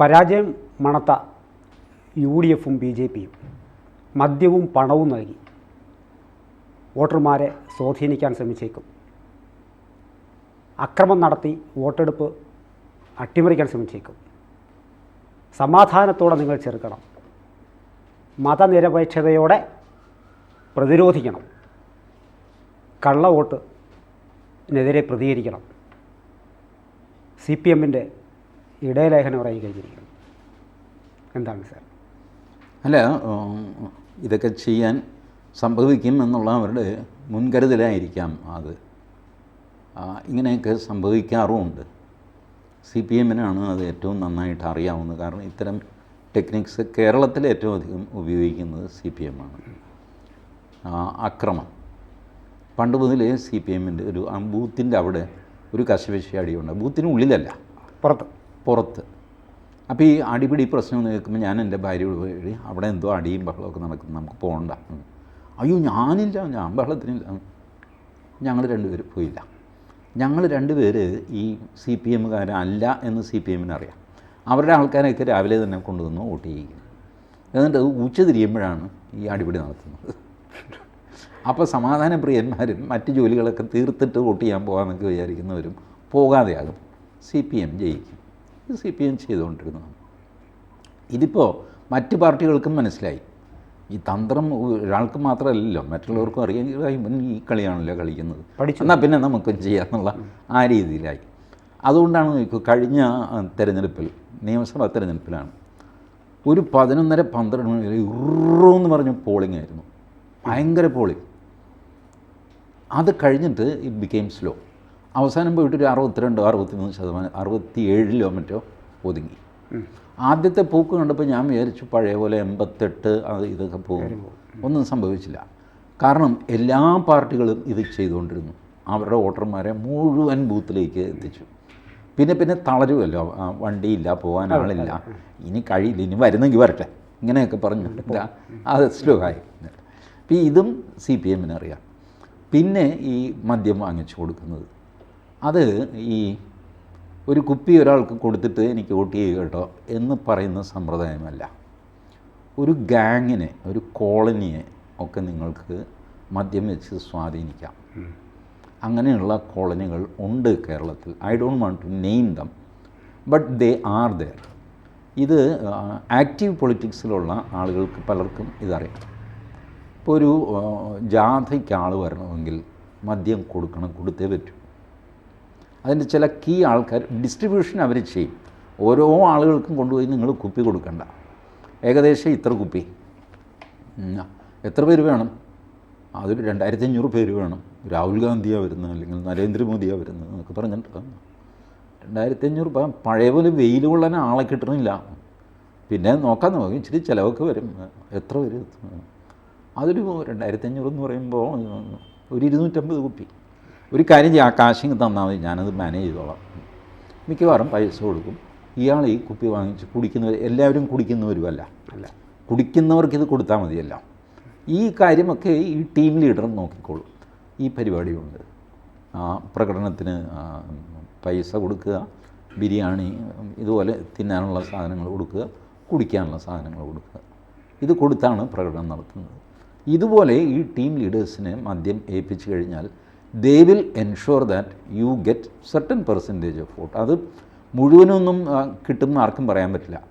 പരാജയം മണത്ത U D എഫും ബി ജെ പിയും മദ്യവും പണവും നൽകി. വോട്ടർമാരെ സ്വാധീനിക്കാൻ ശ്രമിച്ചേക്കും. അക്രമം നടത്തി വോട്ടെടുപ്പ് അട്ടിമറിക്കാൻ ശ്രമിച്ചേക്കും. സമാധാനത്തോടെ നിങ്ങൾ ചെറുക്കണം. മതനിരപേക്ഷതയോടെ പ്രതിരോധിക്കണം. കള്ള വോട്ടിനെതിരെ പ്രതികരിക്കണം. സി പി എമ്മിന്റെ ഇടയലേഖനം ഇറങ്ങി കഴിഞ്ഞിരിക്കുന്നു. എന്താണ് സാർ? അല്ല ഇതൊക്കെ ചെയ്യാൻ സംഭവിക്കും എന്നുള്ള അവരുടെ മുൻകരുതലായിരിക്കാം അത്. ഇങ്ങനെയൊക്കെ സംഭവിക്കാറുമുണ്ട്. സി പി എമ്മിനാണ് അത് ഏറ്റവും നന്നായിട്ട് അറിയാവുന്നത്. കാരണം ഇത്തരം ടെക്നിക്സ് കേരളത്തിൽ ഏറ്റവും അധികം ഉപയോഗിക്കുന്നത് സി പി എമ്മാണ് അക്രമം. പണ്ട് മുതലേ സി പി എമ്മിന്റെ ഒരു ബൂത്തിന്റെ അവിടെ ഒരു കശപശി അടിയുണ്ട്. ബൂത്തിനുള്ളിലല്ല. പുറത്ത്. പുറത്ത്. അപ്പോൾ ഈ അടിപിടി പ്രശ്നം കേൾക്കുമ്പോൾ ഞാൻ എന്റെ ഭാര്യയോട് പോയി അവിടെ എന്തോ അടിയും ബഹളമൊക്കെ നടക്കുന്നു നമുക്ക് പോകണ്ട. അയ്യോ ഞാനില്ല ഞാൻ ബഹളത്തിനില്ല. ഞങ്ങൾ രണ്ടുപേരും പോയില്ല. ഞങ്ങൾ രണ്ടുപേര് ഈ സി പി എമ്മുകാരല്ല എന്ന് സി പി എമ്മിന് അറിയാം. അവരുടെ ആൾക്കാരെയൊക്കെ രാവിലെ തന്നെ കൊണ്ടുവന്ന് വോട്ട് ചെയ്യിക്കും എന്നിട്ട് ഉച്ച തിരിയുമ്പോഴാണ് ഈ അടിപിടി നടത്തുന്നത്. അപ്പോൾ സമാധാനപ്രിയന്മാരും മറ്റ് ജോലികളൊക്കെ തീർത്തിട്ട് വോട്ട് ചെയ്യാൻ പോകാമെന്നൊക്കെ വിചാരിക്കുന്നവരും പോകാതെയാകും. സി പി എം ജയിക്കും. സി പി എം ചെയ്തുകൊണ്ടിരുന്നത് ഇതിപ്പോൾ മറ്റ് പാർട്ടികൾക്കും മനസ്സിലായി. ഈ തന്ത്രം ഒരാൾക്ക് മാത്രമല്ലല്ലോ മറ്റുള്ളവർക്കും അറിയാമെങ്കിൽ ഈ കളിയാണല്ലോ കളിക്കുന്നത്. പഠിച്ചു. എന്നാൽ പിന്നെ നമുക്കും ചെയ്യാമെന്നുള്ള ആ രീതിയിലായി. അതുകൊണ്ടാണ് നോക്കൂ കഴിഞ്ഞ തിരഞ്ഞെടുപ്പിൽ നിയമസഭാ തെരഞ്ഞെടുപ്പിലാണ് ഒരു പതിനൊന്നര പന്ത്രണ്ട് മണി വരെ എന്ന് പറഞ്ഞ പോളിംഗ് ആയിരുന്നു. ഭയങ്കര പോളിംഗ്. അത് കഴിഞ്ഞിട്ട് ഇറ്റ് ബിക്കെയിം സ്ലോ അവസാനം പോയിട്ട് ഒരു അറുപത്തിരണ്ടോ അറുപത്തിമൂന്ന് ശതമാനം അറുപത്തി ഏഴിലോ മറ്റോ ഒതുങ്ങി. ആദ്യത്തെ പൂക്ക് കണ്ടപ്പോൾ ഞാൻ വിചാരിച്ചു പഴയ പോലെ എൺപത്തെട്ട് അത് ഇതൊക്കെ പോകും. ഒന്നും സംഭവിച്ചില്ല. കാരണം എല്ലാ പാർട്ടികളും ഇത് ചെയ്തുകൊണ്ടിരുന്നു. അവരുടെ വോട്ടർമാരെ മുഴുവൻ ബൂത്തിലേക്ക് എത്തിച്ചു. പിന്നെ പിന്നെ തളരുമല്ലോ വണ്ടിയില്ല പോകാൻ ആളില്ല. ഇനി കഴിയില്ല ഇനി വരുന്നെങ്കിൽ വരട്ടെ. ഇങ്ങനെയൊക്കെ പറഞ്ഞു. അത് സ്ലോ ആയി അപ്പം ഇതും സി പി എമ്മിനറിയാം പിന്നെ ഈ മദ്യം വാങ്ങിച്ചു കൊടുക്കുന്നത്. അത് ഈ ഒരു കുപ്പി ഒരാൾക്ക് കൊടുത്തിട്ട് എനിക്ക് വോട്ട് ചെയ്യുക കേട്ടോ എന്ന് പറയുന്ന സമ്പ്രദായമല്ല. ഒരു ഗാങ്ങിനെ ഒരു കോളനിയെ ഒക്കെ നിങ്ങൾക്ക് മദ്യം വെച്ച് സ്വാധീനിക്കാം. അങ്ങനെയുള്ള കോളനികൾ ഉണ്ട് കേരളത്തിൽ. I don't want to name them but they are there ഇത് ആക്റ്റീവ് പൊളിറ്റിക്സിലുള്ള ആളുകൾക്ക് പലർക്കും ഇതറിയാം. ഇപ്പോൾ ഒരു ജാഥയ്ക്ക് ആൾ വരണമെങ്കിൽ മദ്യം കൊടുക്കണം കൊടുത്തേ പറ്റൂ. അതിന്റെ ചില കീ ആൾക്കാർ ഡിസ്ട്രിബ്യൂഷൻ അവർ ചെയ്യും. ഓരോ ആളുകൾക്കും കൊണ്ടുപോയി നിങ്ങൾ കുപ്പി കൊടുക്കണ്ട. ഏകദേശം ഇത്ര കുപ്പി. എത്ര പേര് വേണം? അതൊരു രണ്ടായിരത്തി അഞ്ഞൂറ് പേര് വേണം. രാഹുൽ ഗാന്ധിയാണ് വരുന്നത് അല്ലെങ്കിൽ നരേന്ദ്രമോദിയാണ് വരുന്നത് എന്നൊക്കെ പറഞ്ഞിട്ട് രണ്ടായിരത്തി അഞ്ഞൂറ് പഴയ പോലെ വെയിൽ കൊള്ളാൻ ആളെ കിട്ടണില്ല. പിന്നെ നോക്കാൻ നോക്കി. ഇച്ചിരി ചിലവൊക്കെ വരും. എത്ര വരും അതൊരു രണ്ടായിരത്തി അഞ്ഞൂറ് എന്ന് പറയുമ്പോൾ ഒരു ഇരുന്നൂറ്റമ്പത് കുപ്പി. ഒരു കാര്യം ചെയ്യാം ആ കാശിങ് തന്നാൽ മതി. ഞാനത് മാനേജ് ചെയ്തോളാം. മിക്കവാറും പൈസ കൊടുക്കും. ഇയാൾ ഈ കുപ്പി വാങ്ങിച്ച് കുടിക്കുന്നവർ എല്ലാവരും കുടിക്കുന്നവരുമല്ല. അല്ല. കുടിക്കുന്നവർക്ക് ഇത് കൊടുത്താൽ മതിയല്ലോ. ഈ കാര്യമൊക്കെ ഈ ടീം ലീഡർ നോക്കിക്കോളും. ഈ പരിപാടിയുണ്ട്. ആ പ്രകടനത്തിന് പൈസ കൊടുക്കുക ബിരിയാണി ഇതുപോലെ തിന്നാനുള്ള സാധനങ്ങൾ കൊടുക്കുക കുടിക്കാനുള്ള സാധനങ്ങൾ കൊടുക്കുക. ഇത് കൊടുത്താണ് പ്രകടനം നടത്തുന്നത്. ഇതുപോലെ ഈ ടീം ലീഡേഴ്സിനെ മദ്യം ഏൽപ്പിച്ചു കഴിഞ്ഞാൽ they will ensure that you get certain percentage of vote അത് മുഴുവനൊന്നും കിട്ടുമെന്ന് ആർക്കും പറയാൻ പറ്റില്ല.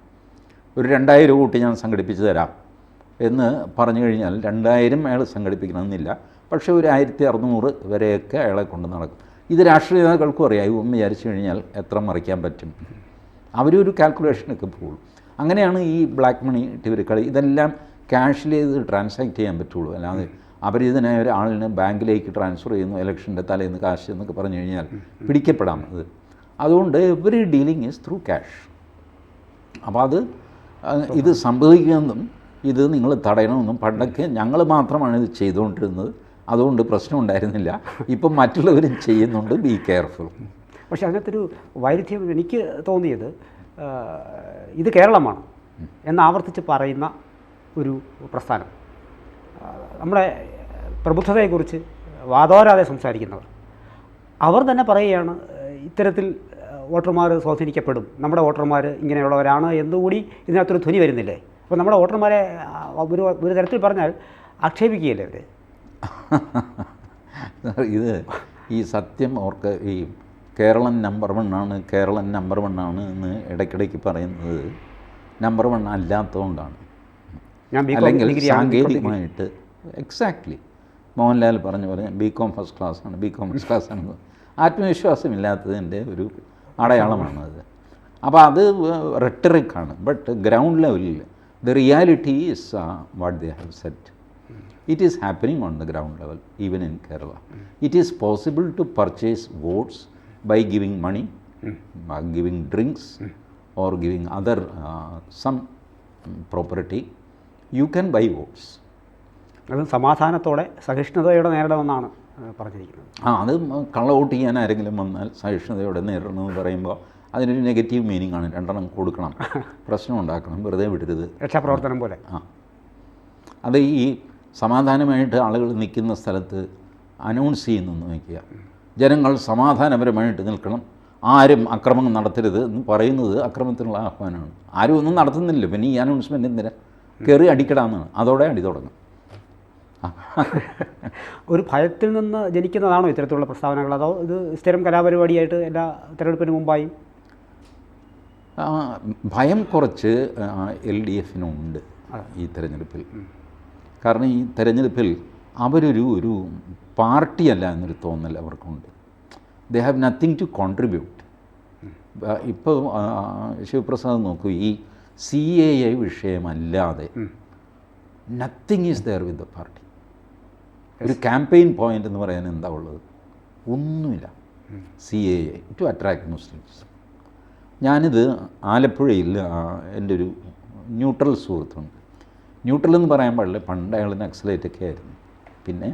ഒരു രണ്ടായിരം കൂട്ടി ഞാൻ സംഘടിപ്പിച്ച് തരാം എന്ന് പറഞ്ഞു കഴിഞ്ഞാൽ രണ്ടായിരം അയാൾ സംഘടിപ്പിക്കണമെന്നില്ല. പക്ഷേ ഒരു ആയിരത്തി അറുന്നൂറ് വരെയൊക്കെ അയാളെ കൊണ്ട് നടക്കും. ഇത് രാഷ്ട്രീയ നേതാക്കൾക്കും അറിയാം. ഇവ വിചാരിച്ചു കഴിഞ്ഞാൽ എത്ര മറിക്കാൻ പറ്റും. അവരൊരു കാൽക്കുലേഷനൊക്കെ പോകും. അങ്ങനെയാണ് ഈ ബ്ലാക്ക് മണി കളി. ഇതെല്ലാം ക്യാഷിൽ ചെയ്ത് ട്രാൻസാക്ട് ചെയ്യാൻ പറ്റുള്ളൂ. അല്ലാതെ അപരിചിതനായ ഒരാളിനെ ബാങ്കിലേക്ക് ട്രാൻസ്ഫർ ചെയ്യുന്നു ഇലക്ഷന്റെ തലേന്ന് കാശ് എന്നൊക്കെ പറഞ്ഞു കഴിഞ്ഞാൽ പിടിക്കപ്പെടാം അത്. അതുകൊണ്ട് every dealing is through cash അപ്പോൾ അത് ഇത് സംഭവിക്കുമെന്നും ഇത് നിങ്ങൾ തടയണമെന്നും പണ്ടൊക്കെ ഞങ്ങൾ മാത്രമാണ് ഇത് ചെയ്തുകൊണ്ടിരുന്നത്. അതുകൊണ്ട് പ്രശ്നം ഉണ്ടായിരുന്നില്ല. ഇപ്പം മറ്റുള്ളവരും ചെയ്യുന്നുണ്ട്. ബി കെയർഫുൾ പക്ഷേ അതിനകത്തൊരു വൈരുദ്ധ്യം എനിക്ക് തോന്നിയത് ഇത് കേരളമാണ് എന്ന് ആവർത്തിച്ച് പറയുന്ന ഒരു പ്രസ്ഥാനം. നമ്മുടെ പ്രബുദ്ധതയെക്കുറിച്ച് വാദോരാതെ സംസാരിക്കുന്നവർ. അവർ തന്നെ പറയുകയാണ് ഇത്തരത്തിൽ വോട്ടർമാർ സ്വാധീനിക്കപ്പെടും. നമ്മുടെ വോട്ടർമാർ ഇങ്ങനെയുള്ളവരാണ് എന്നുകൂടി ഇതിനകത്തൊരു ധ്വനി വരുന്നില്ലേ? അപ്പോൾ നമ്മുടെ വോട്ടർമാരെ ഒരു ഒരു തരത്തിൽ പറഞ്ഞാൽ ആക്ഷേപിക്കുകയല്ലേ അവർ ഇത് ഈ സത്യം ഓർക്ക് ഈ കേരളം നമ്പർ വൺ ആണ് കേരളം നമ്പർ വൺ ആണ് എന്ന് ഇടയ്ക്കിടയ്ക്ക് പറയുന്നത് നമ്പർ വൺ അല്ലാത്തതുകൊണ്ടാണ്. അല്ലെങ്കിൽ സാങ്കേതികമായിട്ട് എക്സാക്ട്ലി മോഹൻലാൽ പറഞ്ഞ പോലെ ബി കോം ഫസ്റ്റ് ക്ലാസ് ആണ് ബി കോം ഫസ്റ്റ് ക്ലാസ് ആണ്. ആത്മവിശ്വാസമില്ലാത്തതിന്റെ ഒരു അടയാളമാണ് അത്. അപ്പോൾ അത് റെട്ടറിക്കാണ് ബട്ട് ഗ്രൗണ്ട് ലെവലിൽ the reality is what they have set it is happening on the ground level even in Kerala it is possible to purchase votes by giving money giving drinks or giving other some property you can buy votes അത് സമാധാനത്തോടെ സഹിഷ്ണുതയോടെ നേരിടണമെന്നാണ് പറഞ്ഞിരിക്കുന്നത്. ആ അത് കള്ള vote ചെയ്യാൻ ആരെങ്കിലും വന്നാൽ സഹിഷ്ണുതയോടെ നേരിടണമെന്ന് പറയുമ്പോൾ അതിനൊരു നെഗറ്റീവ് മീനിങ് ആണ്. രണ്ടെണ്ണം കൊടുക്കണം. പ്രശ്നം ഉണ്ടാക്കണം. വെറുതെ വിടരുത്. രക്ഷാപ്രവർത്തനം പോലെ. ആ. അത് ഈ സമാധാനമായിട്ട് ആളുകൾ നിൽക്കുന്ന സ്ഥലത്ത് അനൗൺസ് ചെയ്യുന്നു വയ്ക്കുക. ജനങ്ങൾ സമാധാനപരമായിട്ട് നിൽക്കണം. ആരും അക്രമം നടത്തരുത് എന്ന് പറയുന്നത് അക്രമത്തിനുള്ള ആഹ്വാനമാണ്. ആരും ഒന്നും നടത്തുന്നില്ല പിന്നെ ഈ അനൗൺസ്മെന്റ് എന്തിനാ? കയറി അടിക്കടാന്നാണ്. അതോടെ അടി തുടങ്ങും. ഒരു ഭയത്തിൽ നിന്ന് ജനിക്കുന്നതാണോ ഇത്തരത്തിലുള്ള പ്രസ്താവനകൾ? അതോ ഇത് സ്ഥിരം കലാപരിപാടിയായിട്ട് എല്ലാ തിരഞ്ഞെടുപ്പിന് മുമ്പായി? ഭയം കുറച്ച് എൽ ഡി എഫിനുണ്ട് ഈ തെരഞ്ഞെടുപ്പിൽ. കാരണം ഈ തെരഞ്ഞെടുപ്പിൽ അവരൊരു ഒരു പാർട്ടിയല്ല എന്നൊരു തോന്നൽ അവർക്കുണ്ട്. They have nothing to contribute ഇപ്പോൾ ശിവപ്രസാദ് നോക്കൂ ഈ C A I വിഷയമല്ലാതെ nothing is there with the party ഒരു ക്യാമ്പയിൻ പോയിന്റ് എന്ന് പറയാൻ എന്താ ഉള്ളത്? ഒന്നുമില്ല. C A to attract Muslims ഞാനിത് ആലപ്പുഴയിൽ എന്റെ ഒരു ന്യൂട്രൽ സുഹൃത്തുണ്ട്. ന്യൂട്രൽ എന്ന് പറയാൻ പാടില്ല പണ്ട് അയാൾ നക്സലേറ്റൊക്കെ ആയിരുന്നു. പിന്നെ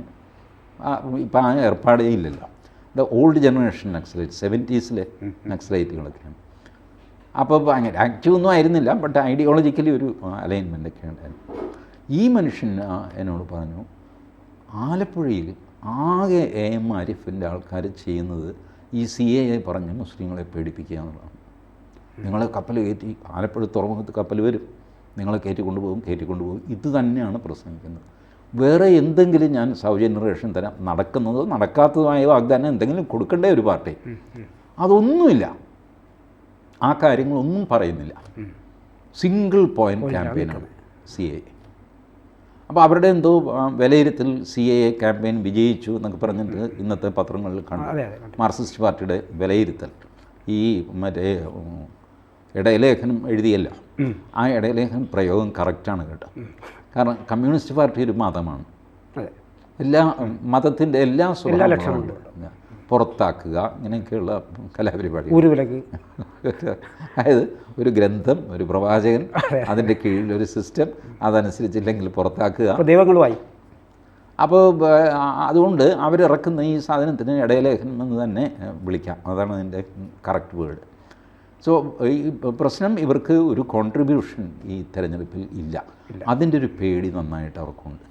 ഇപ്പം ആ ഏർപ്പാടേ ഇല്ലല്ലോ. ദ ഓൾഡ് ജനറേഷൻ നക്സലൈറ്റ് സെവന്റീസിലെ നക്സലൈറ്റുകളൊക്കെയാണ് അപ്പോൾ ഭയങ്കര ആക്റ്റീവ് ഒന്നും ആയിരുന്നില്ല ബട്ട് ഐഡിയോളജിക്കലി ഒരു അലൈൻമെന്റ് ഒക്കെ ഉണ്ടായിരുന്നു. ഈ മനുഷ്യൻ എന്നോട് പറഞ്ഞു ആലപ്പുഴയിൽ ആകെ എ എം ആരിഫിന്റെ ആൾക്കാർ ചെയ്യുന്നത് ഈ സി എ എ പറഞ്ഞ് മുസ്ലിങ്ങളെ പേടിപ്പിക്കുക എന്നുള്ളതാണ്. നിങ്ങളെ കപ്പൽ കയറ്റി ആലപ്പുഴ തുറമുഖത്ത് കപ്പൽ വരും. നിങ്ങളെ കയറ്റി കൊണ്ടുപോകും കയറ്റി കൊണ്ടുപോകും. ഇത് തന്നെയാണ് പ്രസംഗിക്കുന്നത്. വേറെ എന്തെങ്കിലും ഞാൻ സൗജന്യ റേഷൻ തരാം. നടക്കുന്നതോ നടക്കാത്തതുമായ വാഗ്ദാനം എന്തെങ്കിലും കൊടുക്കേണ്ട ഒരു പാർട്ടി? അതൊന്നുമില്ല. ആ കാര്യങ്ങളൊന്നും പറയുന്നില്ല. സിംഗിൾ പോയിന്റ് ക്യാമ്പയിനാണ് സി എ അപ്പോൾ അവരുടെ എന്തോ വിലയിരുത്തൽ സി എ ക്യാമ്പയിൻ വിജയിച്ചു എന്നൊക്കെ പറഞ്ഞിട്ട് ഇന്നത്തെ പത്രങ്ങളിൽ കണ്ടു. മാർക്സിസ്റ്റ് പാർട്ടിയുടെ വിലയിരുത്തൽ. ഈ മറ്റേ ഇടയലേഖനം എഴുതിയല്ല. ആ ഇടയലേഖനം പ്രയോഗം കറക്റ്റാണ് കേട്ടോ. കാരണം കമ്മ്യൂണിസ്റ്റ് പാർട്ടി ഒരു മതമാണ്. എല്ലാ മതത്തിന്റെ എല്ലാ സ്വഭാവങ്ങളും. പുറത്താക്കുക ഇങ്ങനെയൊക്കെയുള്ള കലാപരിപാടി ഊരുവിലക്ക് അതായത് ഒരു ഗ്രന്ഥം ഒരു പ്രവാചകൻ അതിന്റെ കീഴിൽ ഒരു സിസ്റ്റം അതനുസരിച്ചില്ലെങ്കിൽ പുറത്താക്കുക. അപ്പോൾ ദൈവങ്ങളുമായി. അപ്പോൾ അതുകൊണ്ട് അവരിറക്കുന്ന ഈ സാധനത്തിന് ഇടയലേഖനം എന്ന് തന്നെ വിളിക്കാം. അതാണ് അതിന്റെ കറക്റ്റ് വേർഡ്. സോ ഈ പ്രശ്നം ഇവർക്ക് ഒരു കോൺട്രിബ്യൂഷൻ ഈ തെരഞ്ഞെടുപ്പിൽ ഇല്ല. അതിന്റെ ഒരു പേടി നന്നായിട്ട് അവർക്കുണ്ട്.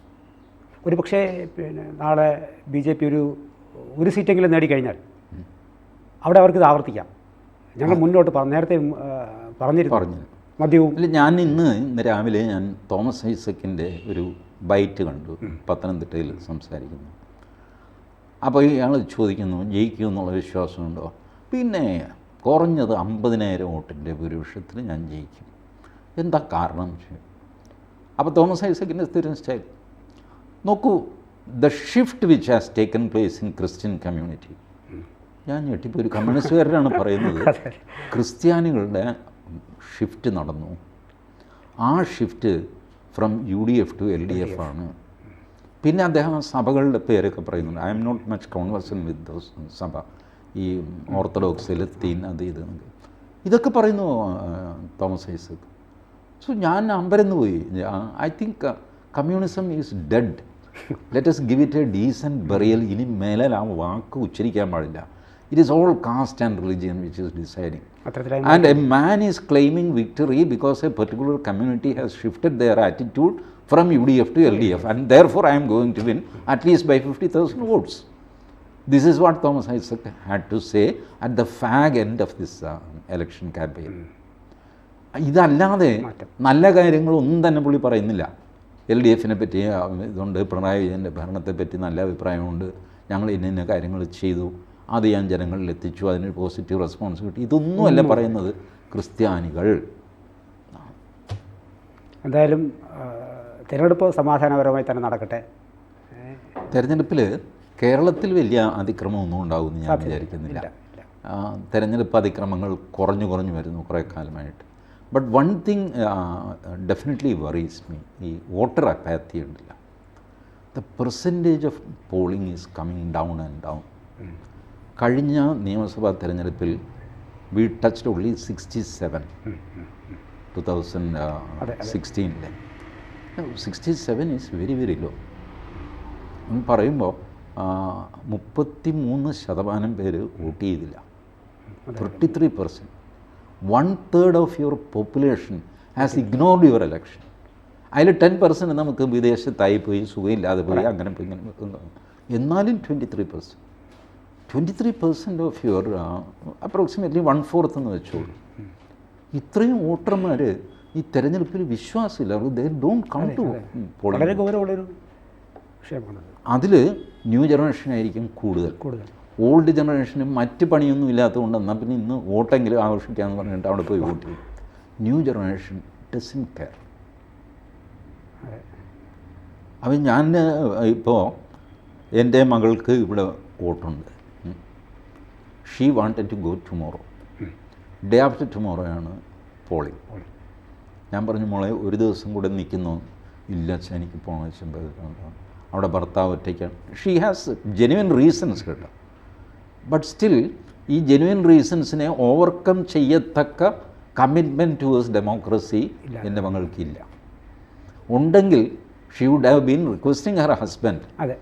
ഒരു പക്ഷേ പിന്നെ നാളെ ബി ജെ പി ഒരു ഒരു സീറ്റെങ്കിലും നേടിക്കഴിഞ്ഞാൽ അവിടെ അവർക്ക് ഇത് ആവർത്തിക്കാം. ഞങ്ങൾ മുന്നോട്ട് പറഞ്ഞു നേരത്തെ പറഞ്ഞിരുന്നു. പറഞ്ഞു മദ്യവും. അല്ല ഞാൻ ഇന്ന് ഇന്ന് രാവിലെ ഞാൻ തോമസ് ഐസക്കിന്റെ ഒരു ബൈറ്റ് കണ്ടു. പത്തനംതിട്ടയിൽ സംസാരിക്കുന്നു. അപ്പോൾ ഇയാൾ ചോദിക്കുന്നു ജയിക്കും എന്നുള്ള വിശ്വാസമുണ്ടോ പിന്നെ കുറഞ്ഞത് അമ്പതിനായിരം വോട്ടിന്റെ ഭൂരിപക്ഷത്തിൽ ഞാൻ ജയിക്കും. എന്താ കാരണം? അപ്പോൾ തോമസ് ഐസക്കിന്റെ സ്ഥിരം സ്റ്റൈൽ. നോക്കൂ the shift which has taken place in Christian community ഞാൻ ഞെട്ടിപ്പോൾ ഒരു കമ്മ്യൂണിസ്റ്റുകാരനാണ് പറയുന്നത്. ക്രിസ്ത്യാനികളുടെ ഷിഫ്റ്റ് നടന്നു. ആ shift from U D F to L D F ആണ്. പിന്നെ അദ്ദേഹം സഭകളുടെ പേരൊക്കെ പറയുന്നുണ്ട്. I am not much conversion with those sabha. ഈ ഓർത്തഡോക്സ് ലത്തീൻ അത് ഇത്. ഇതൊക്കെ പറയുന്നു തോമസ് ഐസക്. സോ ഞാൻ അമ്പരന്ന് പോയി. I think communism is dead let's give it a decent burial ഇനി മേലെ ആ വാക്ക് ഉച്ചരിക്കാൻ പാടില്ല. It is all caste and religion which is deciding and a man is claiming victory because a particular community has shifted a particular community has shifted their attitude from UDF to LDF, and therefore I am going to win at least by 50,000 votes. This is what Thomas Isaac had to say at the fag end of this election campaign ഇതല്ലാതെ. നല്ല കാര്യങ്ങളൊന്നും തന്നെ പുള്ളി പറയുന്നില്ല. L D എഫിനെ പറ്റി ഇതുണ്ട്. പിണറായി വിജയന്റെ ഭരണത്തെ പറ്റി നല്ല അഭിപ്രായമുണ്ട്. ഞങ്ങൾ ഇന്ന ഇന്ന കാര്യങ്ങൾ ചെയ്തു. അത് ഞാൻ ജനങ്ങളിൽ എത്തിച്ചു. അതിനൊരു പോസിറ്റീവ് റെസ്പോൺസ് കിട്ടി. ഇതൊന്നുമല്ല പറയുന്നത് ക്രിസ്ത്യാനികൾ. എന്തായാലും തിരഞ്ഞെടുപ്പ് സമാധാനപരമായി തന്നെ നടക്കട്ടെ. തിരഞ്ഞെടുപ്പിൽ കേരളത്തിൽ വലിയ അതിക്രമമൊന്നും ഉണ്ടാകുമെന്ന് ഞാൻ വിചാരിക്കുന്നില്ല. തെരഞ്ഞെടുപ്പ് അതിക്രമങ്ങൾ കുറഞ്ഞു കുറഞ്ഞു വരുന്നു കുറേ കാലമായിട്ട്. But one thing definitely worries me ഈ വോട്ടർ അപ്പാത്തി ഉണ്ടല്ല. The percentage of polling is coming down and down കഴിഞ്ഞ നിയമസഭാ തെരഞ്ഞെടുപ്പിൽ we touched only sixty seven two thousand സിക്സ്റ്റീനിലെ sixty seven is very very low എന്ന് പറയുമ്പോൾ മുപ്പത്തി മൂന്ന് ശതമാനം പേര് വോട്ട് ചെയ്തില്ല. Thirty three percent one third of your population has ignored your election അതിൽ ടെൻ പെർസെന്റ് നമുക്ക് വിദേശത്തായി പോയി സുഖമില്ലാതെ പോയി അങ്ങനെ പോയി ഇങ്ങനെ. എന്നാലും twenty three percent twenty three percent of your approximately one fourth എന്ന് വെച്ചോളൂ. ഇത്രയും വോട്ടർമാർ ഈ തെരഞ്ഞെടുപ്പിൽ വിശ്വാസമില്ല. അവർ ദേ ഡോണ്ട് കം ടു വളരെ ഗൗരവമുള്ളൊരു വിഷയമാണത്. അതിൽ ന്യൂ ജനറേഷൻ ആയിരിക്കും കൂടുതൽ. കൂടുതൽ. ഓൾഡ് ജനറേഷന് മറ്റ് പണിയൊന്നും ഇല്ലാത്തതുകൊണ്ട് എന്നാൽ പിന്നെ ഇന്ന് വോട്ടെങ്കിലും ആഘോഷിക്കാമെന്ന് പറഞ്ഞിട്ട് അവിടെ പോയി വോട്ട് ചെയ്യും. ന്യൂ ജനറേഷൻ ഡസൻ കെയർ അപ്പം ഞാൻ ഇപ്പോൾ എന്റെ മകൾക്ക് ഇവിടെ വോട്ടുണ്ട്. She wanted to go tomorrow day after tomorrow ആണ് പോളിംഗ്. ഞാൻ പറഞ്ഞു മോളെ ഒരു ദിവസം കൂടെ നിൽക്കുന്നു. ഇല്ല അച്ഛനിക്ക് പോകണം വെച്ചാൽ അവിടെ ഭർത്താവ് ഒറ്റയ്ക്കാണ്. ഷീ ഹാസ് ജെനുവൻ റീസൺസ് കേട്ടോ. ബട്ട് സ്റ്റിൽ ഈ ജെനുവൻ റീസൺസിനെ ഓവർകം ചെയ്യത്തക്ക കമ്മിറ്റ്മെന്റ് ടുവേഴ്സ് ഡെമോക്രസി. എന്റെ മകൾക്കില്ല. ഉണ്ടെങ്കിൽ she would have been requesting her husband അതെ.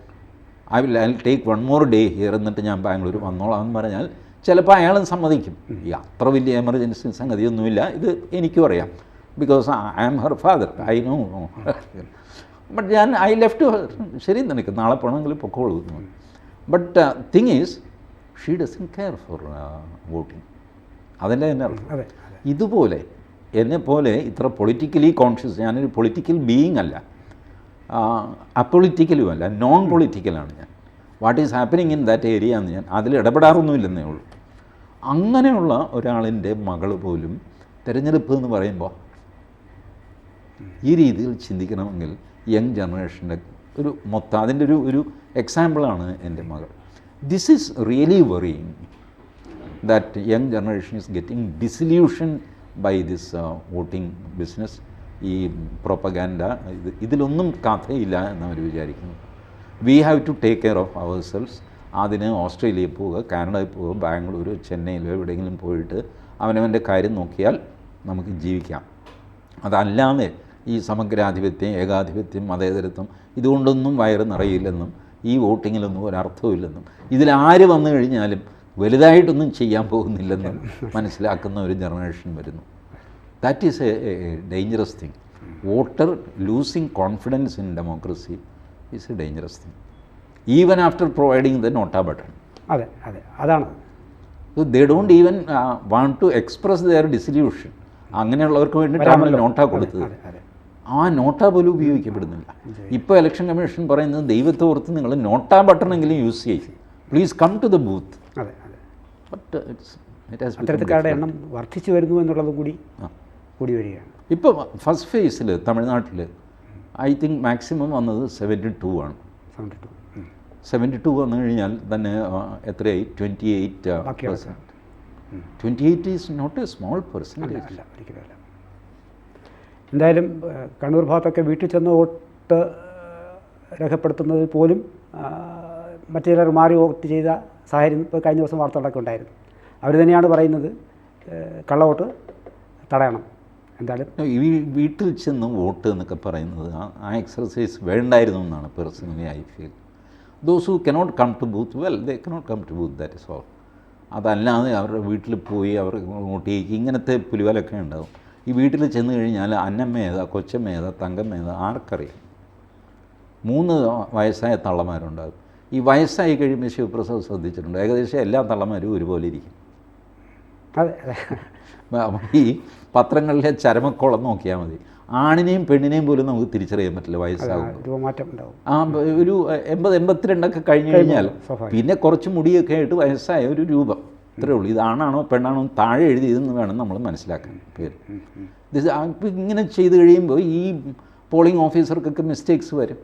I will I take one more day here എന്നിട്ട് ഞാൻ ബാംഗ്ലൂർ വന്നോളാം എന്ന് പറഞ്ഞാൽ ചിലപ്പോൾ അയാളും സമ്മതിക്കും. ഈ അത്ര വലിയ എമർജൻസി സംഗതിയൊന്നുമില്ല. ഇത് എനിക്കും അറിയാം. Because I am her father I know but ഞാൻ ഐ ലെഫ്റ്റ് ശരി നിനക്ക് നാളെ പോകണമെങ്കിൽ പൊക്കോളൂ. But thing is she doesn't care for voting അതല്ല എന്നെ അർത്ഥം. ഇതുപോലെ എന്നെപ്പോലെ ഇത്ര പൊളിറ്റിക്കലി കോൺഷ്യസ് ഞാനൊരു പൊളിറ്റിക്കൽ ബീയിങ് അല്ല. അപ്പൊളിറ്റിക്കലും അല്ല നോൺ പൊളിറ്റിക്കലാണ് ഞാൻ. What is happening in that area എന്ന് ഞാൻ അതിൽ ഇടപെടാറൊന്നുമില്ലെന്നേ ഉള്ളൂ. അങ്ങനെയുള്ള ഒരാളിന്റെ മകൾ പോലും തിരഞ്ഞെടുപ്പ് എന്ന് പറയുമ്പോൾ ഈ രീതിയിൽ ചിന്തിക്കണമെങ്കിൽ യങ് ജനറേഷന്റെ ഒരു മൊത്തം അതിന്റെ ഒരു ഒരു എക്സാമ്പിളാണ് എന്റെ മകൾ. This is really worrying that young generation is getting disillusion by this voting business ഈ പ്രൊപ്പഗാൻഡ ഇത് ഇതിലൊന്നും കഥയില്ല എന്നവർ വിചാരിക്കുന്നു. We have to take care of ourselves അതിന് ഓസ്ട്രേലിയയിൽ പോവുക കാനഡയിൽ പോവുക ബാംഗ്ലൂർ ചെന്നൈയിലോ എവിടെയെങ്കിലും പോയിട്ട് അവനവന്റെ കാര്യം നോക്കിയാൽ നമുക്ക് ജീവിക്കാം. അതല്ലാതെ ഈ സമഗ്രാധിപത്യം ഏകാധിപത്യം മതേതരത്വം ഇതുകൊണ്ടൊന്നും വയറ് നിറയില്ലെന്നും ഈ വോട്ടിങ്ങിലൊന്നും ഒരർത്ഥവുമില്ലെന്നും. ഇതിലാര് വന്നു കഴിഞ്ഞാലും വലുതായിട്ടൊന്നും ചെയ്യാൻ പോകുന്നില്ലെന്നും മനസ്സിലാക്കുന്ന ഒരു ജനറേഷൻ വരുന്നു. That is a dangerous thing voter losing confidence in democracy is a dangerous thing even after providing the NOTA button അതെ അതെ. അതാണ്. So they don't even want to express their disillusion അങ്ങനെയുള്ളവർക്ക് വേണ്ടിയിട്ടാണ് നോട്ടാ കൊടുത്തത്. ആ നോട്ട പോലും ഉപയോഗിക്കപ്പെടുന്നില്ല. ഇപ്പോൾ ഇലക്ഷൻ കമ്മീഷൻ പറയുന്നത് ദൈവത്തെ ഓർത്ത് നിങ്ങൾ നോട്ട ബട്ടണെങ്കിലും യൂസ് ചെയ്യും. Please come to the booth അതെ അതെ. ബട്ട് ഇറ്റ്സ് അത്തരത്തിൽക്കാരുടെ എണ്ണം വർദ്ധിച്ചു വരുന്നു എന്നുള്ളത് കൂടി കൂടി വരികയാണ്. ഇപ്പോൾ ഫസ്റ്റ് ഫേസിൽ തമിഴ്നാട്ടിൽ ഐ തിങ്ക് മാക്സിമം വന്നത് സെവന്റി ടു ആണ്. സെവന്റി ടു സെവന്റി ടു വന്നു കഴിഞ്ഞാൽ തന്നെ എത്രയായി? Twenty eight percent twenty eight is not a small percentage എന്തായാലും കണ്ണൂർ ഭാഗത്തൊക്കെ വീട്ടിൽ ചെന്ന് വോട്ട് രേഖപ്പെടുത്തുന്നത് പോലും മറ്റു ചിലർ മാറി വോട്ട് ചെയ്ത സാഹചര്യം ഇപ്പോൾ കഴിഞ്ഞ ദിവസം വാർത്തകളൊക്കെ ഉണ്ടായിരുന്നു. അവർ തന്നെയാണ് പറയുന്നത് കള്ളവോട്ട് തടയണം. എന്തായാലും ഈ വീട്ടിൽ ചെന്ന് വോട്ട് എന്നൊക്കെ പറയുന്നത് ആ- ആ എക്സർസൈസ് വേണ്ടായിരുന്നു എന്നാണ് personally I feel. Those who cannot come to booth well they cannot come to booth that is all അതല്ലാതെ അവരുടെ വീട്ടിൽ പോയി അവർ വോട്ട് ചെയ്യിക്കുക ഇങ്ങനത്തെ പുലിവലൊക്കെ ഉണ്ടാവും. ഈ വീട്ടിൽ ചെന്ന് കഴിഞ്ഞാൽ അന്നമ്മേത കൊച്ചമ്മേത തങ്കമ്മേത ആർക്കറിയാം. മൂന്ന് വയസ്സായ തള്ളമാരുണ്ടാകും. ഈ വയസ്സായി കഴിയുമ്പോൾ ശിവപ്രസാദ് ശ്രദ്ധിച്ചിട്ടുണ്ട്. ഏകദേശം എല്ലാ തള്ളമാരും ഒരുപോലെ ഇരിക്കും. ഈ പത്രങ്ങളിലെ ചരമക്കോളം നോക്കിയാൽ മതി. ആണിനെയും പെണ്ണിനെയും പോലും നമുക്ക് തിരിച്ചറിയാൻ പറ്റില്ല വയസ്സാകുമ്പോൾ. ആ ഒരു എൺപത് എൺപത്തിരണ്ടൊക്കെ കഴിഞ്ഞ് കഴിഞ്ഞാൽ പിന്നെ കുറച്ച് മുടിയൊക്കെ ആയിട്ട് വയസ്സായ ഒരു രൂപം. ഇത്രേ ഉള്ളൂ. ഇത് ആണാണോ പെണ്ണാണോ താഴെ എഴുതിയതെന്ന് വേണം നമ്മൾ മനസ്സിലാക്കാൻ. പേര്. ഇത് ഇങ്ങനെ ചെയ്ത് കഴിയുമ്പോൾ ഈ പോളിംഗ് ഓഫീസർക്കൊക്കെ മിസ്റ്റേക്സ് വരും.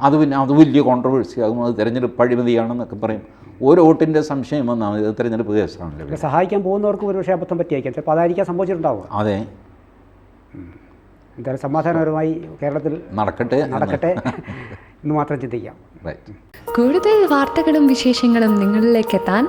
അത് പിന്നെ അത് വലിയ കോൺട്രവേഴ്സി ആകും. അത് തിരഞ്ഞെടുപ്പ് അഴിമതിയാണെന്നൊക്കെ പറയും. ഓരോ വോട്ടിന്റെ സംശയം വന്നാൽ മതി. അത് തിരഞ്ഞെടുപ്പ് കേസാണല്ലോ സഹായിക്കാൻ പോകുന്നവർക്ക് ഒരു പക്ഷേ അബദ്ധം പറ്റിയേക്കാം. ചിലപ്പോൾ അതായിരിക്കാം സംഭവിച്ചിട്ടുണ്ടാവുക. അതെ. എന്തായാലും സമാധാനപരമായി കേരളത്തിൽ നടക്കട്ടെ നടക്കട്ടെ എന്ന് മാത്രം ചിന്തിക്കാം. റൈറ്റ് കൂടുതൽ വാർത്തകളും വിശേഷങ്ങളും നിങ്ങളിലേക്ക് എത്താൻ